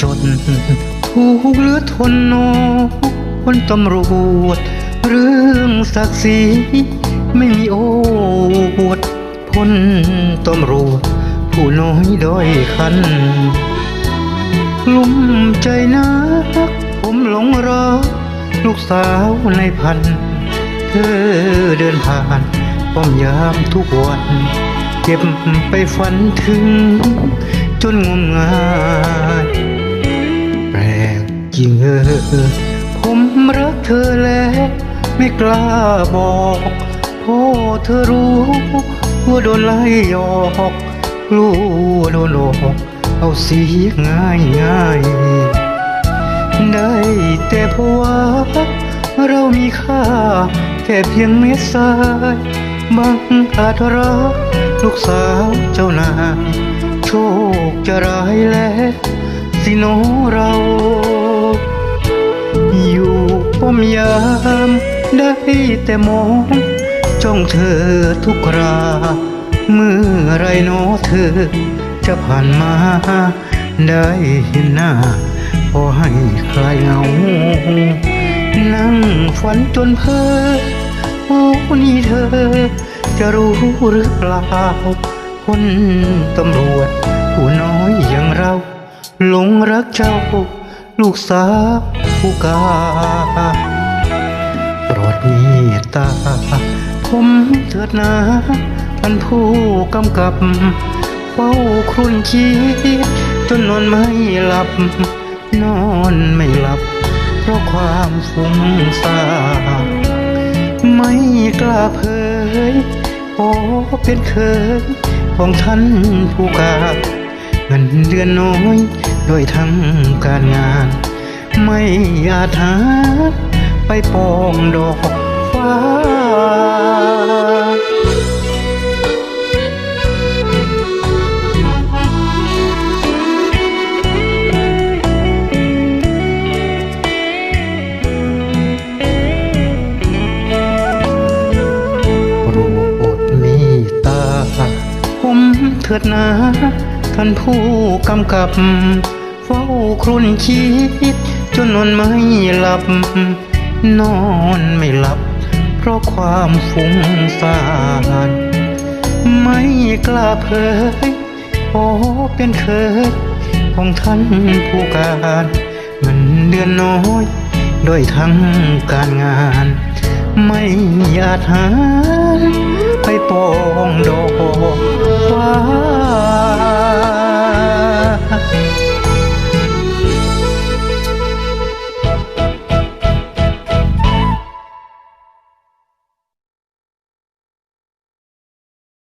จนถูกเหลือทนนอคนตำรวจ เรื่องศักดิ์ศรีไม่มีโอ้อวดพ้นตำรวจ ผู้น้อยด้อยคันลุ่มใจนัก ผมหลงรักลูกสาวในพัน เธอเดินผ่านป้อมยามทุกวัน เก็บไปฝันถึง จนงมงาย จริงเออผมรักเธอแล้ว ไม่กล้าบอกพ่อเธอรู้ว่าโดนไล่ออกกลัวโดนหลอกเอาเสียง่ายง่ายได้แต่เพราะว่าเรามีค่า แค่เพียงเม็ดทรายบางอาจรักลูกสาวเจ้านายโชคจะร้ายแล้วสิโนเรา มยามได้แต่มองจ้องเธอทุกครา เมื่อไรหนอเธอ จะผ่านมา ได้เห็นหน้า พอให้คลายเหงา นั่งฝันจนเพ้อโอ้นี่เธอ จะรู้หรือเปล่าคนตำรวจ ผู้น้อยอย่างเรา หลงรักเจ้า ลูกสาวผู้กา มตตาผมเถิดนาท่านผู้กำกับเฝ้าครุ่นคิดจนนอนไม่หลับ นอนไม่หลับ เพราะความฟุ้งซ่านไม่กล้าเผยโอ้เป็นเคยของท่านผู้กาเงินเดือนน้อยด้วยทั้งการงาน ไม่อาจหา ไปปองดอกฟ้าโปรดเมตตา ผมเถิดนาท่านผู้กำกับเฝ้าครุ่นคิด จนนอนไม่หลับ นอนไม่หลับ เพราะความฟุ้งซ่านไม่กล้าเผยขอเป็นเคยของท่านผู้การเงินเดือนน้อยด้วยทั้งการงาน ไม่อาจหาไปปองดอกฟ้า